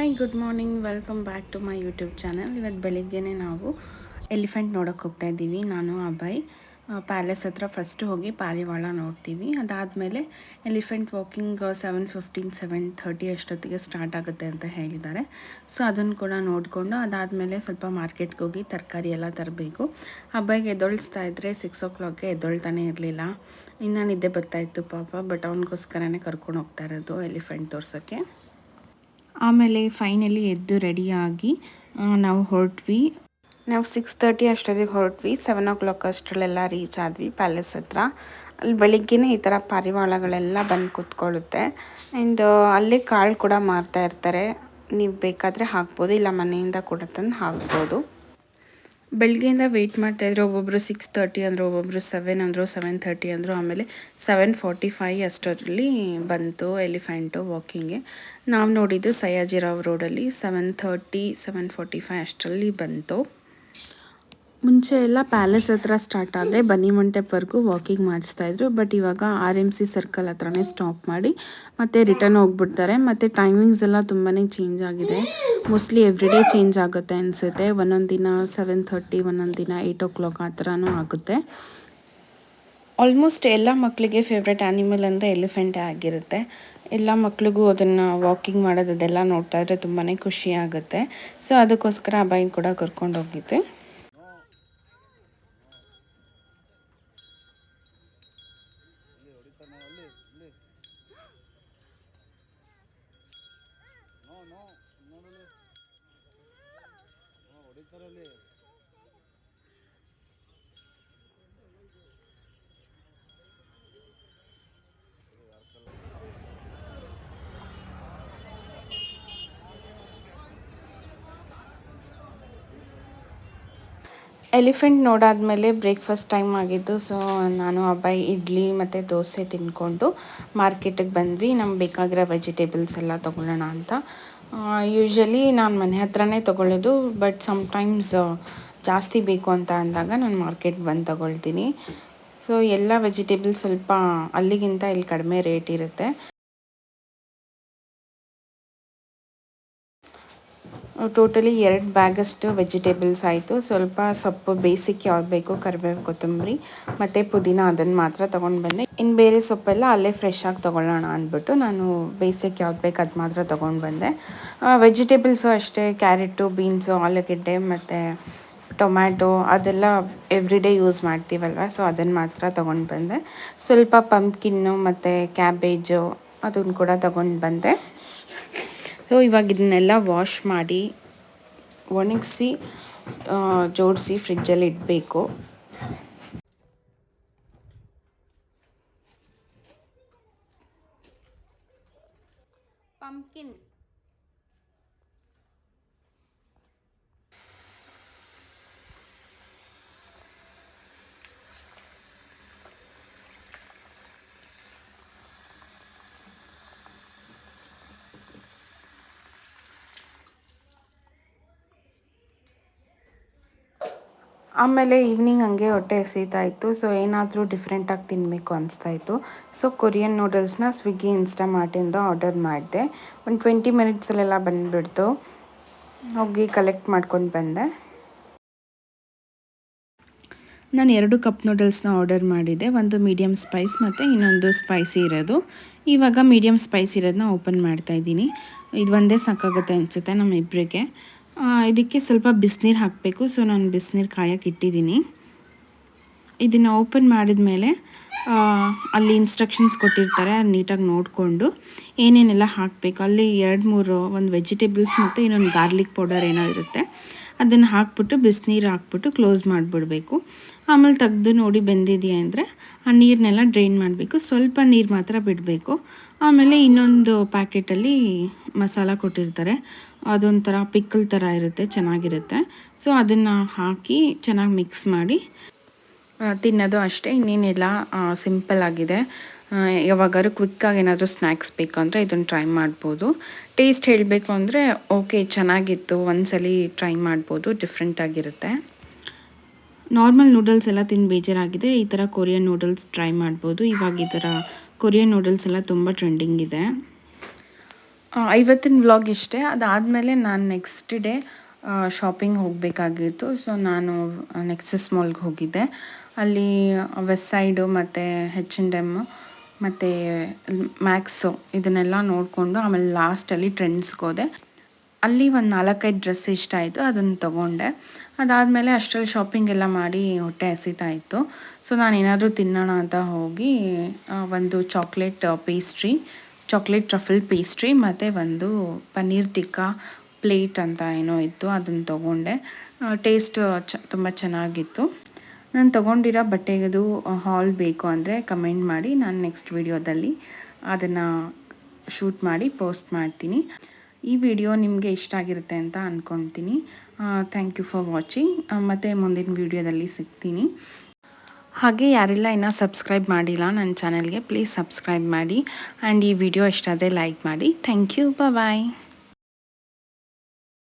Hi good morning welcome back to my YouTube channel ಇವತ್ತು ಬೆಳಿಗ್ಗೆನೇ ನಾವು ಎಲಿಫೆಂಟ್ ನೋಡೋಕ್ಕೆ ಹೋಗ್ತಾ ಇದ್ದೀವಿ. ನಾನು ಅಭಯ್. ಪ್ಯಾಲೇಸ್ ಹತ್ರ ಫಸ್ಟ್ ಹೋಗಿ ಪಾರಿವಾಳ ನೋಡ್ತೀವಿ. ಅದಾದಮೇಲೆ elephant walking seven fifteen seven thirty ಅಷ್ಟೊತ್ತಿಗೆ ಸ್ಟಾರ್ಟ್ ಆಗುತ್ತೆ ಅಂತ ಹೇಳಿದ್ದಾರೆ. ಸೊ ಅದನ್ನು ಕೂಡ ನೋಡಿಕೊಂಡು ಅದಾದಮೇಲೆ ಸ್ವಲ್ಪ ಮಾರ್ಕೆಟ್ಗೆ ಹೋಗಿ ತರಕಾರಿ ಎಲ್ಲ ತರಬೇಕು. ಅಬ್ಬಾಯಿಗೆ ಎದೊಳಿಸ್ತಾ ಇದ್ದರೆ ಸಿಕ್ಸ್ ಓ ಕ್ಲಾಕ್ಗೆ ಎದ್ದೊಳ್ತಾನೆ ಇರಲಿಲ್ಲ. ಇನ್ನು ನಿದ್ದೆ ಬರ್ತಾಯಿತ್ತು ಪಾಪ ಬಟ್ ಅವನಿಗೋಸ್ಕರನೇ ಕರ್ಕೊಂಡು ಹೋಗ್ತಾ ಇರೋದು ಎಲಿಫೆಂಟ್ ತೋರ್ಸೋಕ್ಕೆ. ಆಮೇಲೆ ಫೈನಲಿ ಎದ್ದು ರೆಡಿಯಾಗಿ ನಾವು ಹೊರಟ್ವಿ. ನಾವು ಸಿಕ್ಸ್ ತರ್ಟಿ ಅಷ್ಟೊತ್ತಿಗೆ ಹೊರಟ್ವಿ. ಸೆವೆನ್ ಓ ಕ್ಲಾಕ್ ಅಷ್ಟರಲ್ಲೆಲ್ಲ ರೀಚ್ ಆದ್ವಿ ಪ್ಯಾಲೇಸ್ ಹತ್ರ. ಅಲ್ಲಿ ಬೆಳಿಗ್ಗೆನೇ ಈ ಥರ ಪಾರಿವಾಳಗಳೆಲ್ಲ ಬಂದು ಕೂತ್ಕೊಳ್ಳುತ್ತೆ. ಆ್ಯಂಡ್ ಅಲ್ಲೇ ಕಾಳು ಕೂಡ ಮಾರ್ತಾ ಇರ್ತಾರೆ. ನೀವು ಬೇಕಾದರೆ ಹಾಕ್ಬೋದು, ಇಲ್ಲ ಮನೆಯಿಂದ ಕೂಡ ತಂದು ಹಾಕ್ಬೋದು. ಬೆಳಗ್ಗೆಯಿಂದ ವೆಯ್ಟ್ ಮಾಡ್ತಾಯಿದ್ರು ಒಬ್ಬೊಬ್ಬರು ಸಿಕ್ಸ್ ತರ್ಟಿ ಅಂದರು ಒಬ್ಬೊಬ್ಬರು ಸೆವೆನ್ ಅಂದರು ಸೆವೆನ್ ತರ್ಟಿ ಅಂದರು. ಆಮೇಲೆ ಸೆವೆನ್ ಫಾರ್ಟಿ ಫೈ ಅಷ್ಟರಲ್ಲಿ ಬಂತು ಎಲಿಫೆಂಟು ವಾಕಿಂಗ್ಗೆ ನಾವು ನೋಡಿದ್ದು ಸಯ್ಯಾಜಿರಾವ್ ರೋಡಲ್ಲಿ seven thirty seven forty five ಅಷ್ಟರಲ್ಲಿ ಬಂತು. ಮುಂಚೆ ಎಲ್ಲ ಪ್ಯಾಲೇಸ್ ಹತ್ರ ಸ್ಟಾರ್ಟ್ ಆದರೆ ಬನ್ನಿ ವಾಕಿಂಗ್ ವಾಕಿಂಗ್ ಮಾಡಿಸ್ತಾಯಿದ್ರು ಬಟ್ ಇವಾಗ ಆರ್ ಎಂ ಸಿ ಸರ್ಕಲ್ ಹತ್ರನೇ ಸ್ಟಾಪ್ ಮಾಡಿ ಮತ್ತೆ ರಿಟರ್ನ್ ಹೋಗ್ಬಿಡ್ತಾರೆ. ಮತ್ತು ಟೈಮಿಂಗ್ಸ್ ಎಲ್ಲ ತುಂಬಾ ಚೇಂಜ್ ಆಗಿದೆ. ಮೋಸ್ಟ್ಲಿ ಎವ್ರಿ ಡೇ ಚೇಂಜ್ ಆಗುತ್ತೆ ಅನಿಸುತ್ತೆ. ಒಂದೊಂದು ದಿನ ಸೆವೆನ್ ಥರ್ಟಿ ಒಂದೊಂದು ದಿನ ಏಯ್ಟ್ ಓ ಕ್ಲಾಕ್ ಆ ಥರನೂ ಆಗುತ್ತೆ. ಆಲ್ಮೋಸ್ಟ್ ಎಲ್ಲ ಮಕ್ಕಳಿಗೆ ಫೇವ್ರೆಟ್ ಆ್ಯನಿಮಲ್ ಅಂದರೆ ಎಲಿಫೆಂಟೇ ಆಗಿರುತ್ತೆ. ಎಲ್ಲ ಮಕ್ಳಿಗೂ ಅದನ್ನು ವಾಕಿಂಗ್ ಮಾಡೋದು ಅದೆಲ್ಲ ನೋಡ್ತಾ ಇದ್ರೆ ತುಂಬಾ ಖುಷಿ ಆಗುತ್ತೆ. ಸೊ ಅದಕ್ಕೋಸ್ಕರ ಬೈಕ್ ಕೂಡ ಕರ್ಕೊಂಡು ಹೋಗಿದ್ದೆ ಎಲಿಫೆಂಟ್ ನೋಡಾದಮೇಲೆ ಬ್ರೇಕ್ಫಾಸ್ಟ್ ಟೈಮ್ ಆಗಿದ್ದು, ಸೊ ನಾನು, ಅಬ್ಬಾಯಿ, ಇಡ್ಲಿ ಮತ್ತು ದೋಸೆ ತಿನ್ಕೊಂಡು ಮಾರ್ಕೆಟಿಗೆ ಬಂದ್ವಿ. ನಮ್ಗೆ ಬೇಕಾಗಿರೋ ವೆಜಿಟೇಬಲ್ಸ್ ಎಲ್ಲ ತೊಗೊಳ್ಳೋಣ ಅಂತ. ಯೂಶ್ವಲಿ ನಾನು ಮನೆ ಹತ್ರನೇ ತೊಗೊಳ್ಳೋದು ಬಟ್ ಸಮ್ಟೈಮ್ಸ್ ಜಾಸ್ತಿ ಬೇಕು ಅಂತ ಅಂದಾಗ ನಾನು ಮಾರ್ಕೆಟ್ ಬಂದು ತೊಗೊಳ್ತೀನಿ. ಸೊ ಎಲ್ಲ ವೆಜಿಟೇಬಲ್ಸ್ ಸ್ವಲ್ಪ ಅಲ್ಲಿಗಿಂತ ಇಲ್ಲಿ ಕಡಿಮೆ ರೇಟ್ ಇರುತ್ತೆ. ಟೋಟಲಿ ಎರಡು ಬ್ಯಾಗಷ್ಟು ವೆಜಿಟೇಬಲ್ಸ್ ಆಯಿತು. ಸ್ವಲ್ಪ ಸೊಪ್ಪು, ಬೇಸಿಕ್ ಯಾವ್ದು ಬೇಕು ಕರಿಬೇವು, ಕೊತ್ತಂಬರಿ ಮತ್ತು ಪುದೀನ ಅದನ್ನು ಮಾತ್ರ ತೊಗೊಂಡು ಬಂದೆ. ಇನ್ನು ಬೇರೆ ಸೊಪ್ಪೆಲ್ಲ ಅಲ್ಲೇ ಫ್ರೆಶ್ ಆಗಿ ತೊಗೊಳ್ಳೋಣ ಅಂದ್ಬಿಟ್ಟು ನಾನು ಬೇಸಿಕ್ ಯಾವ್ದು ಬೇಕು ಅದು ಮಾತ್ರ ತೊಗೊಂಡು ಬಂದೆ. ವೆಜಿಟೇಬಲ್ಸು ಅಷ್ಟೇ, ಕ್ಯಾರೆಟು, ಬೀನ್ಸು, ಆಲೂಗೆಡ್ಡೆ ಮತ್ತು ಟೊಮ್ಯಾಟೊ ಅದೆಲ್ಲ ಎವ್ರಿ ಡೇ ಯೂಸ್ ಮಾಡ್ತೀವಲ್ವ? ಸೊ ಅದನ್ನು ಮಾತ್ರ ತೊಗೊಂಡು ಬಂದೆ. ಸ್ವಲ್ಪ ಪಂಪ್ಕಿನ್ನು ಮತ್ತು ಕ್ಯಾಬೇಜು ಅದನ್ನು ಕೂಡ ತೊಗೊಂಡು ಬಂದೆ. ಸೊ ಇವಾಗ ಇದನ್ನೆಲ್ಲ ವಾಶ್ ಮಾಡಿ ಒಣಗಿಸಿ ಜೋಡಿಸಿ ಫ್ರಿಜ್ಜಲ್ಲಿ ಇಡಬೇಕು. ಪಂಪ್ಕಿನ್ ಆಮೇಲೆ ಈವ್ನಿಂಗ್ ಹಂಗೆ ಹೊಟ್ಟೆ ಹಸಿತಾ ಇತ್ತು. ಸೊ ಏನಾದರೂ ಡಿಫ್ರೆಂಟಾಗಿ ತಿನ್ನಬೇಕು ಅನಿಸ್ತಾ ಇತ್ತು. ಸೊ ಕೊರಿಯನ್ ನೂಡಲ್ಸ್ನ ಸ್ವಿಗ್ಗಿ ಇನ್ಸ್ಟಾಮಾರ್ಟಿಂದ ಆರ್ಡರ್ ಮಾಡಿದೆ. ಒಂದು ಟ್ವೆಂಟಿ ಮಿನಿಟ್ಸಲ್ಲೆಲ್ಲ ಬಂದುಬಿಡ್ತು. ಹೋಗಿ ಕಲೆಕ್ಟ್ ಮಾಡ್ಕೊಂಡು ಬಂದೆ. ನಾನು ಎರಡು ಕಪ್ ನೂಡಲ್ಸ್ನ ಆರ್ಡರ್ ಮಾಡಿದ್ದೆ ಒಂದು ಮೀಡಿಯಮ್ ಸ್ಪೈಸ್ ಮತ್ತು ಇನ್ನೊಂದು ಸ್ಪೈಸಿ ಇರೋದು. ಇವಾಗ ಮೀಡಿಯಮ್ ಸ್ಪೈಸ್ ಇರೋದನ್ನ ಓಪನ್ ಮಾಡ್ತಾ ಇದ್ದೀನಿ. ಇದು ಒಂದೇ ಸಾಕಾಗುತ್ತೆ ಅನಿಸುತ್ತೆ ನಮ್ಮಿಬ್ಬರಿಗೆ ಇದಕ್ಕೆ ಸ್ವಲ್ಪ ಬಿಸಿನೀರು ಹಾಕಬೇಕು. ಸೊ ನಾನು ಬಿಸಿನೀರು ಕಾಯಕ್ಕೆ ಇಟ್ಟಿದ್ದೀನಿ. ಇದನ್ನು ಓಪನ್ ಮಾಡಿದ ಮೇಲೆ ಅಲ್ಲಿ ಇನ್ಸ್ಟ್ರಕ್ಷನ್ಸ್ ಕೊಟ್ಟಿರ್ತಾರೆ. ಅದು ನೀಟಾಗಿ ನೋಡಿಕೊಂಡು ಏನೇನೆಲ್ಲ ಹಾಕಬೇಕು. ಅಲ್ಲಿ ಎರಡು ಮೂರು ಒಂದು ವೆಜಿಟೇಬಲ್ಸ್ ಮತ್ತು ಇನ್ನೊಂದು ಗಾರ್ಲಿಕ್ ಪೌಡರ್ ಏನೋ ಇರುತ್ತೆ. ಅದನ್ನು ಹಾಕ್ಬಿಟ್ಟು ಬಿಸಿನೀರು ಹಾಕ್ಬಿಟ್ಟು ಕ್ಲೋಸ್ ಮಾಡಿಬಿಡಬೇಕು. ಆಮೇಲೆ ತೆಗೆದು ನೋಡಿ ಬೆಂದಿದೆಯಾ ಅಂದರೆ, ಆ ನೀರನ್ನೆಲ್ಲ ಡ್ರೈನ್ ಮಾಡಬೇಕು. ಸ್ವಲ್ಪ ನೀರು ಮಾತ್ರ ಬಿಡಬೇಕು. ಆಮೇಲೆ ಇನ್ನೊಂದು ಪ್ಯಾಕೆಟಲ್ಲಿ ಮಸಾಲ ಕೊಟ್ಟಿರ್ತಾರೆ. ಅದೊಂಥರ ಪಿಕ್ಕಲ್ ಥರ ಇರುತ್ತೆ, ಚೆನ್ನಾಗಿರುತ್ತೆ. ಸೊ ಅದನ್ನು ಹಾಕಿ ಚೆನ್ನಾಗಿ ಮಿಕ್ಸ್ ಮಾಡಿ ತಿನ್ನೋದು ಅಷ್ಟೇ. ಇನ್ನೇನೆಲ್ಲ ಸಿಂಪಲ್ ಆಗಿದೆ. ಯಾವಾಗಾದ್ರೂ ಕ್ವಿಕ್ಕಾಗಿ ಏನಾದರೂ ಸ್ನ್ಯಾಕ್ಸ್ ಬೇಕು ಅಂದರೆ ಇದನ್ನು ಟ್ರೈ ಮಾಡ್ಬೋದು. ಟೇಸ್ಟ್ ಹೇಳಬೇಕು ಅಂದರೆ ಓಕೆ ಚೆನ್ನಾಗಿತ್ತು. ಒಂದ್ಸಲಿ ಟ್ರೈ ಮಾಡ್ಬೋದು. ಡಿಫ್ರೆಂಟಾಗಿರುತ್ತೆ ನಾರ್ಮಲ್ ನೂಡಲ್ಸ್ ಎಲ್ಲ ತಿಂದು ಬೇಜಾರಾಗಿದೆ. ಈ ಥರ ಕೊರಿಯನ್ ನೂಡಲ್ಸ್ ಟ್ರೈ ಮಾಡ್ಬೋದು. ಇವಾಗ ಈ ಥರ ಕೊರಿಯನ್ ನೂಡಲ್ಸ್ ಎಲ್ಲ ತುಂಬ ಟ್ರೆಂಡಿಂಗ್ ಇದೆ. ಇವತ್ತಿನ ವ್ಲಾಗ್ ಇಷ್ಟೇ. ಅದಾದಮೇಲೆ ನಾನು ನೆಕ್ಸ್ಟ್ ಡೇ ಶಾಪಿಂಗ್ ಹೋಗಬೇಕಾಗಿತ್ತು. ಸೊ ನಾನು ನೆಕ್ಸಸ್ ಮಾಲ್ಗೆ ಹೋಗಿದ್ದೆ. ಅಲ್ಲಿ ವೆಸ್ಟ್ ಸೈಡು ಮತ್ತು ಹೆಚ್ ಎನ್ ಎಂ ಮತ್ತು ಮ್ಯಾಕ್ಸು ಇದನ್ನೆಲ್ಲ ನೋಡಿಕೊಂಡು ಆಮೇಲೆ ಲಾಸ್ಟಲ್ಲಿ ಟ್ರೆಂಡ್ಸ್ಗೆ ಹೋದೆ. ಅಲ್ಲಿ ಒಂದು ನಾಲ್ಕೈದು ಡ್ರೆಸ್ ಇಷ್ಟ ಆಯಿತು. ಅದನ್ನು ತೊಗೊಂಡೆ. ಅದಾದಮೇಲೆ ಅಷ್ಟರಲ್ಲಿ ಶಾಪಿಂಗ್ ಎಲ್ಲ ಮಾಡಿ ಹೊಟ್ಟೆ ಹಸಿತಾ ಇತ್ತು. ಸೊ ನಾನು ಏನಾದರೂ ತಿನ್ನೋಣ ಅಂತ ಹೋಗಿ ಒಂದು chocolate pastry chocolate truffle pastry ಮತ್ತು ಒಂದು ಪನ್ನೀರ್ ಟಿಕ್ಕಾ ಪ್ಲೇಟ್ ಅಂತ ಏನೋ ಇತ್ತು, ಅದನ್ನು ತೊಗೊಂಡೆ. ಟೇಸ್ಟ್ ಚ, ತುಂಬ ಚೆನ್ನಾಗಿತ್ತು. ನಾನು ತೊಗೊಂಡಿರೋ ಬಟ್ಟೆಗದು ಹಾಲ್ ಬೇಕು ಅಂದರೆ ಕಮೆಂಟ್ ಮಾಡಿ, ನಾನು ನೆಕ್ಸ್ಟ್ ವಿಡಿಯೋದಲ್ಲಿ ಅದನ್ನು ಶೂಟ್ ಮಾಡಿ ಪೋಸ್ಟ್ ಮಾಡ್ತೀನಿ. ಈ ವಿಡಿಯೋ ನಿಮಗೆ ಇಷ್ಟ ಆಗಿರುತ್ತೆ ಅಂತ ಅಂದ್ಕೊತೀನಿ ಥ್ಯಾಂಕ್ ಯು ಫಾರ್ ವಾಚಿಂಗ್ ಮತ್ತು ಮುಂದಿನ ವಿಡಿಯೋದಲ್ಲಿ ಸಿಗ್ತೀನಿ. ಹಾಗೆ ಯಾರೆಲ್ಲ ಇನ್ನೂ ಸಬ್ಸ್ಕ್ರೈಬ್ ಮಾಡಿಲ್ಲ ನನ್ನ ಚಾನಲ್ಗೆ ಪ್ಲೀಸ್ ಸಬ್ಸ್ಕ್ರೈಬ್ ಮಾಡಿ. ಆ್ಯಂಡ್ ಈ ವಿಡಿಯೋ ಇಷ್ಟ ಆದರೆ ಲೈಕ್ ಮಾಡಿ. Thank you bye